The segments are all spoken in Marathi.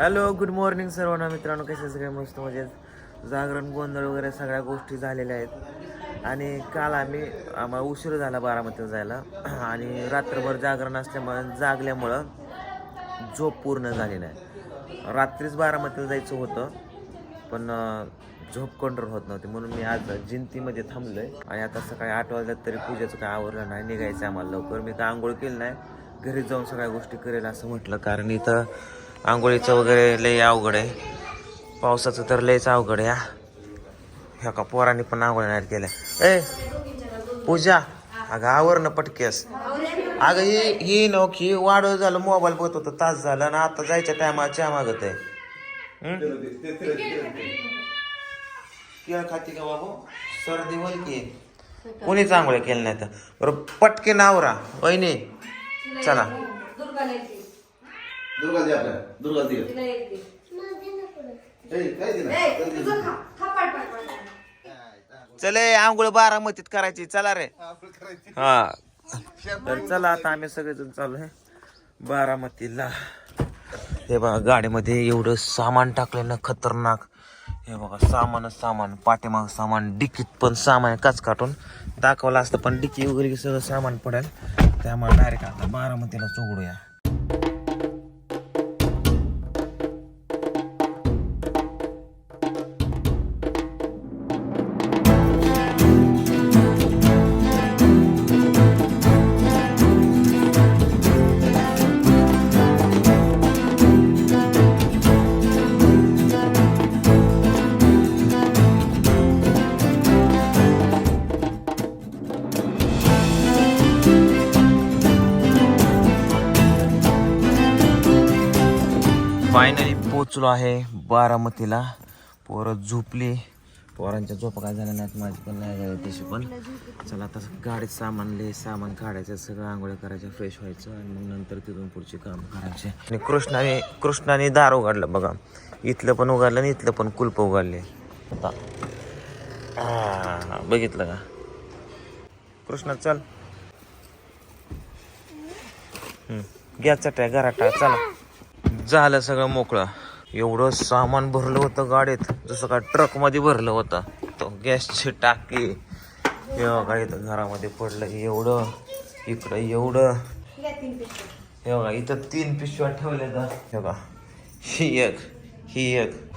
हॅलो गुड मॉर्निंग सर्वांना. मित्रांनो कसे सगळे? मस्त म्हणजे जागरण गोंधळ वगैरे सगळ्या गोष्टी झालेल्या आहेत. आणि काल आम्ही आम्हाला उशीर झाला बारामतीला जायला. आणि रात्रभर जागरण असल्यामुळं जागल्यामुळं झोप पूर्ण झाली नाही. रात्रीच बारामतीला जायचं होतं पण झोप कंट्रोल होत नव्हती. म्हणून मी आज जिंतीमध्ये थांबलोय. आणि आता सकाळी आठ वाजल्यात तरी पूजेचं काय आवरलं नाही निघायचं आम्हाला लवकर. मी काय आंघोळ केली नाही. घरी जाऊन सगळ्या गोष्टी करेल असं म्हटलं. कारण इथं आंघोळीचं वगैरे लय अवघड आहे. पावसाचं तर लयच अवघड आहे ह्या का पोरांनी पण आंघोळ नाही केल्या. ए पूजा अगं आवरण पटकेस. अगं ही ही नोकी वाढ झालं मोबाईल बघत होतं तास झालं आणि आता जायच्या टायमाला चहा मागत आहे. केळ खाती का बाबू? सर्दी बोल की? कोणीच आंघोळ्या केलं नाही तर बरं पटके नावरा वहिनी चला. दुर्गा दे आपल्याला. दुर्गा दे. ए, काय दिलं? चले आंघोळ बारामतीत करायची. चला रे. हा. तर चला आता आम्ही सगळेजण चालू आहे. बारामतीला. हे बघा गाडीमध्ये एवढं सामान टाकलं ना खतरनाक. हे बघा सामानच सामान पाठीमाग सामान डिकीत पण सामान काच काटून. दाखवलं असतं पण डिकी वगैरे सगळं सामान पडेल. त्यामुळे डायरेक्ट आता बारामतीला चोगडूया पोचलो आहे बारामतीला. पोरं झोपली. पोरांच्या झोपा काय झाल्या नाहीत माझी पण नाही झाली तशी पण. चला आता गाडीत सामान ले सामान काढायचं सगळं आंघोळ्या करायचं फ्रेश व्हायचं आणि मग नंतर तिथून पुढचे काम करायचे. आणि कृष्णाने कृष्णाने दार उघडलं बघा. इथलं पण उघडलं आणि इथलं पण कुलप उघडले. आता बघितलं का? कृष्णा चल. घ्या चट्या घराटा चला. झालं सगळं मोकळं. एवढं सामान भरलं होतं गाडीत. जसं का ट्रकमध्ये भरलं होतं. तो गॅसची टाकी. हे बघा इथं घरामध्ये पडलं एवढं. इकडं एवढं. हे बघा इथं तीन पिशव्या ठेवल्या हे बघा ही एक ही एक.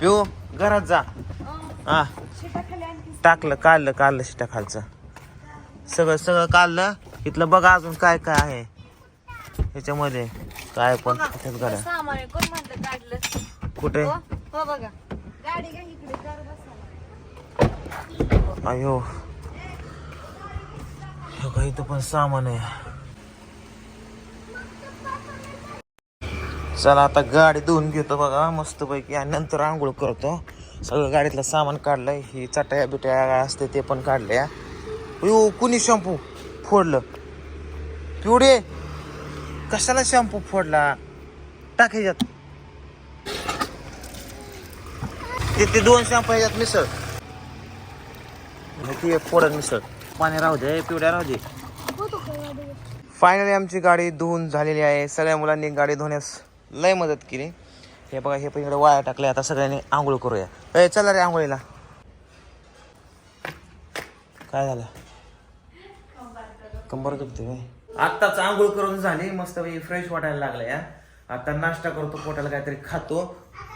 पिऊ घरात जा. हा. टाकलं काढलं काढलं शिटा खालचं. सगळं सगळं काढलं. इथलं बघा अजून काय काय आहे. ह्याच्यामध्ये काय पण त्याच्यात गाड्या सामान आहे. कोण म्हणतं काढलं? कुठे? हो हो बघा. गाडी घ्या इकडे कर बसा. अयो. हे काही इथं पण सामान आहे. चला आता गाडी धुवून घेतो बघा मस्त पैकी आणि नंतर आंघोळ करतो. सगळं गाडीतलं सामान काढलंय. ही चटया बिटया असते ते पण काढले अयो कुणी शॅम्पू फोडलं? पिवडे? कशाला शॅम्पू फोडला? टाकायच्यात तिथे ते ते दोन शॅम्पू ह्याच्यात मिसळ. ती एक फोडत मिसळ. पाणी राहू दे पिवड्या राहू दे. फायनली आमची गाडी धुवून झालेली आहे. सगळ्या मुलांनी गाडी धुण्यास लय मदत केली. हे बघा हे पण इकडे वाया टाकले आता सगळ्यांनी आंघोळ करूया. ए चला रे आंघोळीला. काय झालं? कंबर दुखते आत्ताच आंघोळ करून झाली मस्त फ्रेश वाटायला लागला या. आता नाश्ता करतो पोटाला काहीतरी खातो.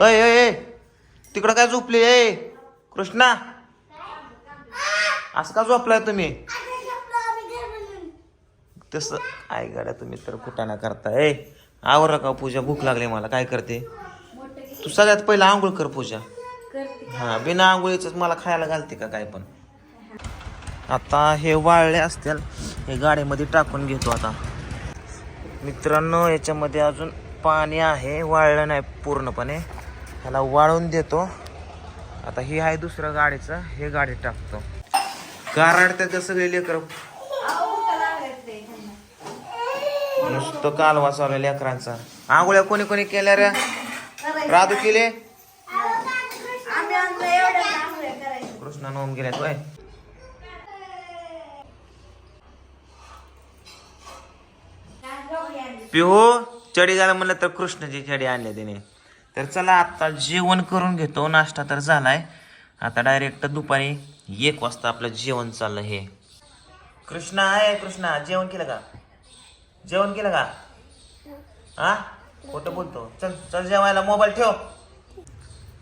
अय अय तिकडं काय झोपली? ए कृष्णा. असं का झोपलाय तुम्ही? तसं आई गाड्या तुम्ही तर कुटाणा करता ए आवर का पूजा? भूक लागली मला. काय करते? तू सगळ्यात पहिला आंघोळ कर पूजा. हा बिना आंघोळीच मला खायला घालते का काय पण? आता हे वाळले असतील हे गाडीमध्ये टाकून घेतो आता. मित्रांनो याच्यामध्ये अजून पाणी आहे वाळलं नाही पूर्णपणे. ह्याला वाळून देतो. आता हे आहे दुसरं गाडीचं हे गाडीत टाकतो. गाराडतात का सगळे लेकर. नुसतं कालवा चालू लेकरांचा. आंघोळ्या कोणी कोणी केल्या रे? राधू केले? कृष्णा नोम गेल्यात वय पिहो चडी घाला म्हणलं तर कृष्णाची चडी आणल्या त्याने तर चला आता जेवण करून घेतो. नाश्ता तर झालाय. आता डायरेक्ट दुपारी एक वाजता आपलं जेवण चाललं हे. कृष्णा आहे कृष्णा जेवण केलं का? जेवण केलं का? हा खोटं बोलतो. चल चल जेवायला मोबाईल ठेव.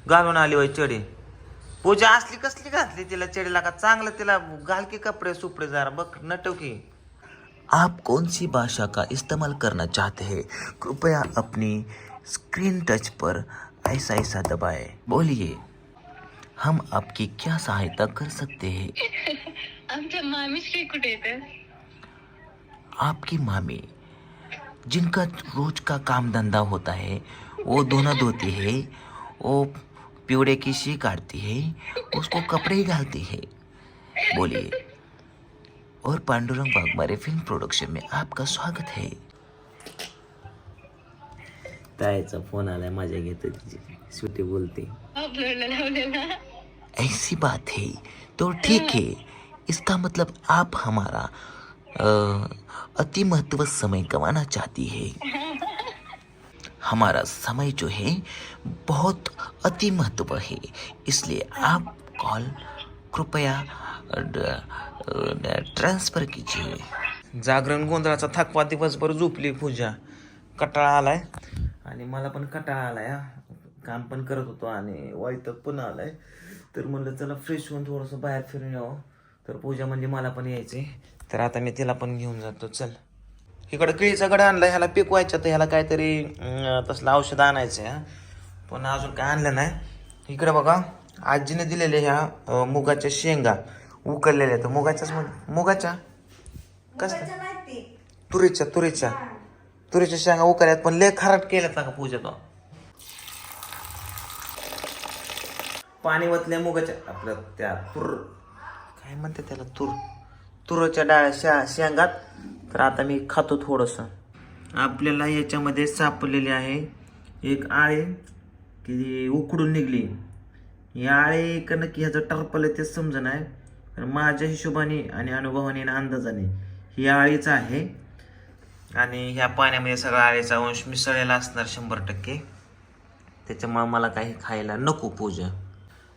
घालून आली वय चढी पूजा असली कसली घातली तिला? चडीला का चांगलं तिला घाल की कपडे सुपडे जरा बघ नटव की. आप कौन सी भाषा का इस्तेमाल करना चाहते हैं? कृपया अपनी स्क्रीन टच पर ऐसा ऐसा दबाएँ। बोलिए हम आपकी क्या सहायता कर सकते हैं? येतं आपकी मामी जिनका रोज का काम धंधा होता है वो धोना धोती है वो पिवड़े की सी काटती है उसको कपड़े डालती है। बोलिए और पांडुरंग वाघमारे फिल्म प्रोडक्शन में आपका स्वागत है। ताईचा फोन आलाय मजा घेतो तिची सुटी बोलते. ऐसी बात है। तो ठीक है इसका मतलब आप हमारा अति महत्त्व समय गंवाना चाहती है। हमारा समय जो है बहुत अति महत्त्व है। इसलिए आप कॉल कृपया ट्रान्सफर कीजिए जागरण गोंधळाचा थकवा दिवसभर झोपली पूजा. कटाळा आलाय. आणि मला पण कटाळा आलाय काम पण करत होतो आणि वाईट पण आलाय. तर म्हणलं चला फ्रेश होऊन थोडंसं बाहेर फिरून यावं. तर पूजा म्हणजे मला पण यायचे तर आता मी तिला पण घेऊन जातो. चल. इकडं केळीचा गड आणला ह्याला पिकवायचं तर ह्याला काहीतरी तसलं औषध आणायचं आहे हा. पण अजून काय आणलं नाही. इकडे बघा आजीने दिलेल्या ह्या मुगाच्या शेंगा. उकळलेल्या तर मुगाच्याच म्हण मुगाच्या? कसल्या माहिती तुरीच्या तुरीच्या. तुरीच्या शेंगा उकळल्यात पण लय खराट केल्यात ना का पूजा तो. पाणी वतल्या मुगाच्या. आपलं त्या तुर. काय म्हणते त्याला तुर? तुरच्या डाळ्या शा शेंगात. तर आता मी खातो थोडंसं. आपल्याला याच्यामध्ये सापडलेली आहे एक आळे. की उकडून निघली. ही आळे का नक्की ह्याचं टरपल ते समजणं आहे. तर माझ्या हिशोबाने आणि अनुभवाने आणि अंदाजाने ही आळीच आहे. आणि ह्या पाण्यामध्ये सगळा आळीचा अंश मिसळलेला असणार शंभर टक्के. त्याच्यामुळे मला काही खायला नको पूजा.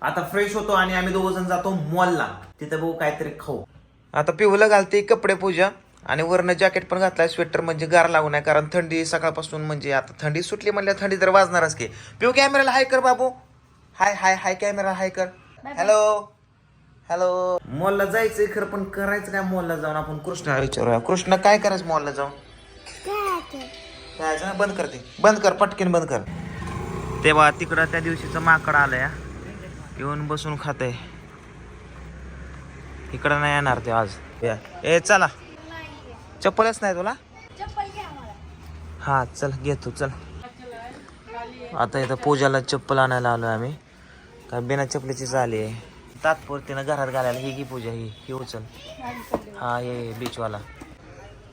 आता फ्रेश होतो आणि आम्ही दोघ जण जातो मॉलला तिथं बघू काहीतरी खाऊ. आता पिवलं घालते कपडे पूजा. आणि वरनं जॅकेट पण घातलाय स्वेटर म्हणजे गार लागू नये कारण थंडी सकाळपासून म्हणजे आता थंडी सुटली म्हणल्या थंडी तर वाजणारच की. पिऊ कॅमेराला हाय कर बाबू. हाय हाय हाय कॅमेरा हाय कर. हॅलो हॅलो मॉलला जायचंय खरं पण करायचं काय मॉलला जाऊन? आपण कृष्णा विचारूया. कृष्ण काय करायचं मॉलला जाऊन? जायचं ना? बंद कर ते. बंद कर पटकन बंद कर. तेव्हा तिकडं त्या दिवशीचं माकड आलंय येऊन बसून खाते इकडं नाही येणार ते आज. ए चला. चप्पलच नाही तुला? हा चल घेतो चल. आता इथं पूजाला चप्पल आणायला आलो आम्ही. काय बिना चप्पलीचीच आली आहे तात्पुरतीनं घरात घालायला ही घे पूजा ही ही उचल. हा ये बीचवाला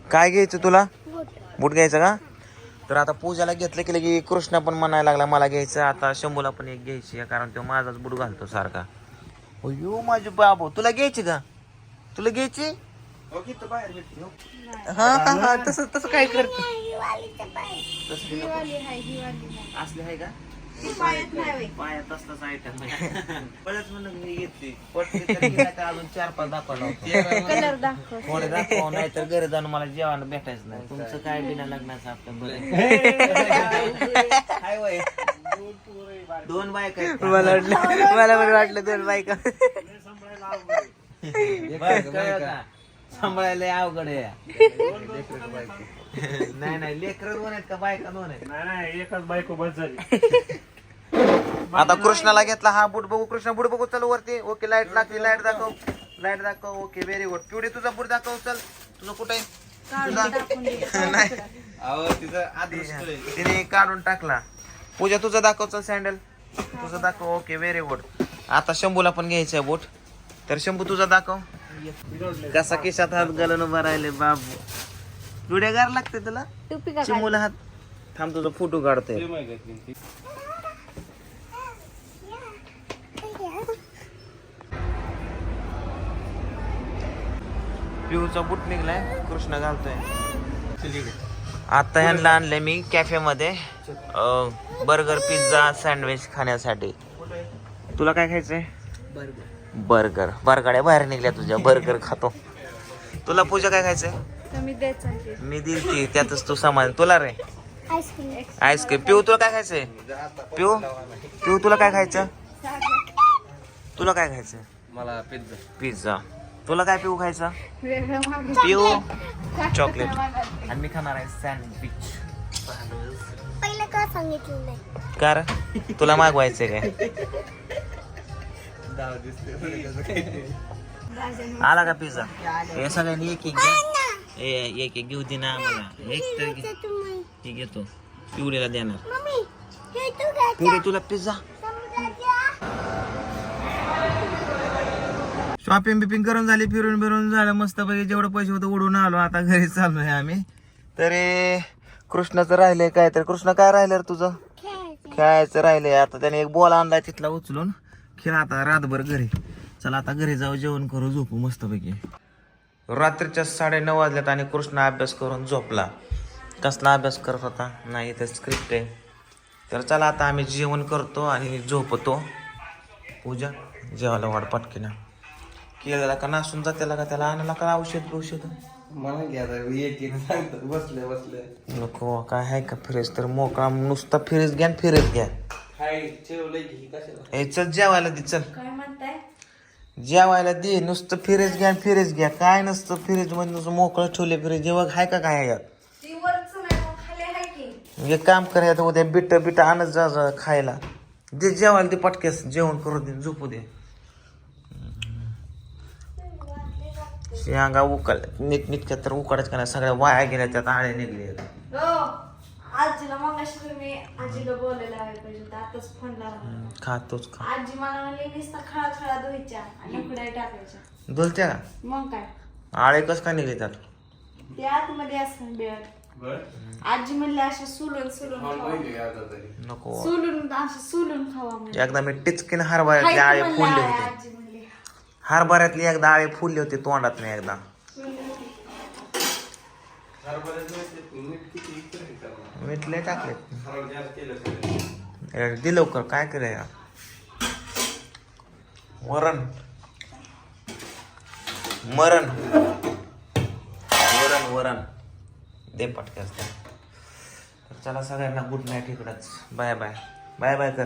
काय घ्यायचं तुला? बूट. घ्यायचं का? तर आता पूजाला घेतलं की लगी कृष्णा पण म्हणायला लागला मला घ्यायचं आता शंभूला पण एक घ्यायची कारण तो माझाच बूट घालतो सारखा. अयो माझे बाबू तुला घ्यायची का? तुला घ्यायची? हा हा हा तसं तसं काय करत? असले आहे का? पायात नाही. पायात असलाच आयटम बळच म्हणून मी घेतली. पटली तर घे, नाहीतर अजून चार पाच कलर दाखव. थोडे दाखवा नाही तर घरी जाऊन मला जेवण भेटायचं नाही. तुमचं काय बिना लग्नाचं आपलं बरं वय दोन बायका आहेत. का? मला वाटलं मला पण वाटलं दोन बायका. बस, कळलं का? सांभाळायला अवघड आहे. नाही नाही लेकर दोन आहेत का बायका दोन आहेत? नाही एकच बायको बस झाली. आता कृष्णाला घेतला हा बूट बघू कृष्णा बूट बघू चल वरती. ओके लाइट लागली लाइट दाखव. लाइट दाखव ओके व्हेरी गुड पिवडी तुझा बूट दाखव चल. तुझं कुठे नाही. तिने काढून टाकला. पूजा तुझा दाखव चल सँडल तुझं दाखव ओके व्हेरी गुड आता शंभूला पण घ्यायचंय बूट. तर शंभू तुझा दाखव. कसा केशात हात घालून उभा राहिले बाबू. पिवड्या गार लागते तुला? टोपी का चिमूला हात. थांब तुझा फोटो काढतोय. पिऊचा बूट निघलाय कृष्ण घालतोय. आता ह्यांना आणले मी कॅफेमध्ये बर्गर पिझ्झा सँडविच खाण्यासाठी. तुला काय खायचंय? बर्गर. बरगाड्या बाहेर निघल्या तुझ्या बर्गर खातो. तुला पूजा काय खायचंय? तुम्ही द्यायचं मी दिल ती त्यातच तू समान तुला रे. आईस्क्रीम आईस्क्रीम पिऊ तुला काय खायचंय? पिऊ? पिऊ तुला काय खायचं? तुला काय खायचं मला पिझ्झा पिझ्झा तुला काय पिऊ खायचं? वेगळं मागं. पिऊ? चॉकलेट आणि मी खाणार आहे सँडविच पहिलं का सांगितलं नाही? कार तुला मागवायचंय काय? आला का पिझ्झा हे सगळ्यांनी एक एक घ्या ए, एक एक घेऊ दे ना आम्हाला एक तर घे. हे घेतो. पिवळीला देणार. पिवळी तुला पिझ्झा. शॉपिंग बिपिंग करून झाली फिरून बिरून झालं मस्त पैकी जेवढं पैसे होतं उडून आलो आता घरी चाललो आहे आम्ही. तरी कृष्णाचं राहिलंय काय? तर कृष्ण काय राहिलं रे तुझं? खेळायचं. राहिलंय. आता त्याने एक बॉल आणलाय तिथला उचलून. खेळ आता रातभर घरी. चला आता घरी जाऊ जेवण करू झोपू मस्तपैकी. रात्रीच्या साडे नऊ वाजल्यात आणि कृष्ण अभ्यास करून झोपला. कसला अभ्यास करत होता? नाही तर स्क्रिप्ट आहे. तर चला आता आम्ही जेवण करतो आणि झोपतो. पूजा जेवायला वाढ पटकीना केलेला का नासून जात्याला का त्याला? आणायला का औषध औषध मला घ्या एक एक सांगतात बसले बसले. नको काय आहे का फ्रेश तर मोकळा नुसता फ्रीज घ्या फ्रीज घ्या. कशाला? ए चल जेवायला दे चल. काय म्हणताय? जेवायला दे नुसतं फिरेज घ्या फिरेज घ्या. काय नसतं फिरेजमध्ये नुसतं मोकळं ठेवले फिरेज जेव्हा हाय का काय यात? ती एक काम करायचं उद्या बिट बिट आणत जा जा खायला. दे जेवायला दे पटकेस जेवण करू दे झोपू दे. शेंगा उकळ नीट नीटक्या तर उकडायचं का नाही? सगळ्या वाया गेल्या त्यात आळे निघले. हो. आजीला मग आजीला बोलायला हवे पाहिजे होतं. आताच फोन लावला. खातोच खा आजी मला म्हणली नुसतं खळा खळा आणि उकड्या टाकायच्या. बोलत्या का? मग काय? आळे कस काय निघले त्यात ते आतमध्ये असं बेळ आजी म्हणली अशा सुलून सुलून खावा. नको. सुलून असं सुलून खावा म्हणजे एकदा मी टिचकीन हरभऱ्यातले आळे फुलले होते. आजी म्हणली. हरभऱ्यातली एकदा आळे फुलले होते तोंडात नाही एकदा मीठ लय टाकले दे लवकर काय केलंय? या? वरण. मरण. वरण वरण. दे. तर चला सगळ्यांना गुड नाईट इकडंच. बाय बाय बाय बाय कर.